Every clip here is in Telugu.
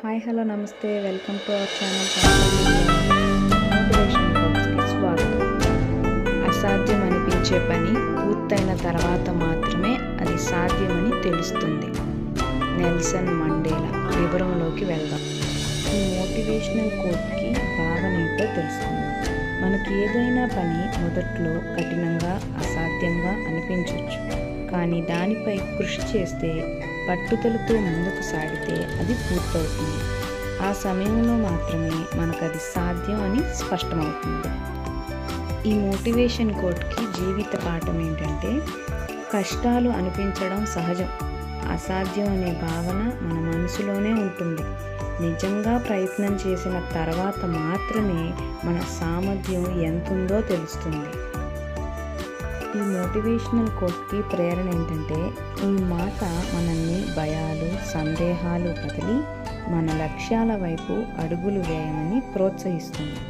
హాయ్ హలో నమస్తే. Welcome to our channel motivation స్వాగతం. అసాధ్యం అనిపించే పని పూర్తయిన తర్వాత మాత్రమే అది సాధ్యమని తెలుస్తుంది. నెల్సన్ మండేలా వివరంలోకి వెళ్దాం. ఈ మోటివేషనల్ కోట్కి బాగా ఏంటో తెలుసుకుందాం. మనకి ఏదైనా పని మొదట్లో కఠినంగా అసాధ్యంగా అనిపించవచ్చు కానీ దానిపై కృషి చేస్తే పట్టుదలతో ముందుకు సాగితే అది పూర్తవుతుంది. ఆ సమయంలో మాత్రమే మనకు అది సాధ్యం అని స్పష్టమవుతుంది. ఈ మోటివేషన్ కోట్కి జీవిత పాఠం ఏంటంటే కష్టాలు అనిపించడం సహజం. అసాధ్యం అనే భావన మన మనసులోనే ఉంటుంది. నిజంగా ప్రయత్నం చేసిన తర్వాత మాత్రమే మన సామర్థ్యం ఎంతుందో తెలుస్తుంది. ఈ మోటివేషనల్ కోట్కి ప్రేరణ ఏంటంటే ఈ మాట మనల్ని భయాలు సందేహాలు కదిలి మన లక్ష్యాల వైపు అడుగులు వేయమని ప్రోత్సహిస్తుంది.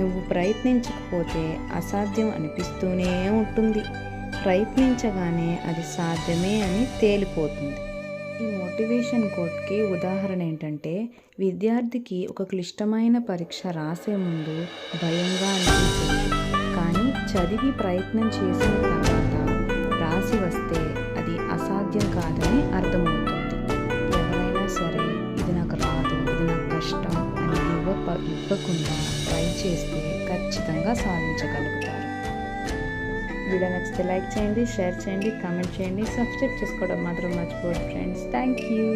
నువ్వు ప్రయత్నించకపోతే అసాధ్యం అనిపిస్తూనే ఉంటుంది. ప్రయత్నించగానే అది సాధ్యమే అని తేలిపోతుంది. ఈ మోటివేషన్ కోట్కి ఉదాహరణ ఏంటంటే విద్యార్థికి ఒక క్లిష్టమైన పరీక్ష రాసే ముందు భయంగా అనిపిస్తుంది చదివి ప్రయత్నం చేసిన తర్వాత రాసి వస్తే అది అసాధ్యం కాదని అర్థమవుతుంది. ఎవరైనా సరే ఇది నాకు రాదు ఇది నాకు కష్టం అని ఇవ్వ ఇవ్వకుండా ట్రై చేస్తే ఖచ్చితంగా సాధించగలుగుతారు. వీడియో నచ్చితే లైక్ చేయండి షేర్ చేయండి కామెంట్ చేయండి సబ్స్క్రైబ్ చేసుకోవడం మాత్రం మర్చిపోదు ఫ్రెండ్స్. Thank you.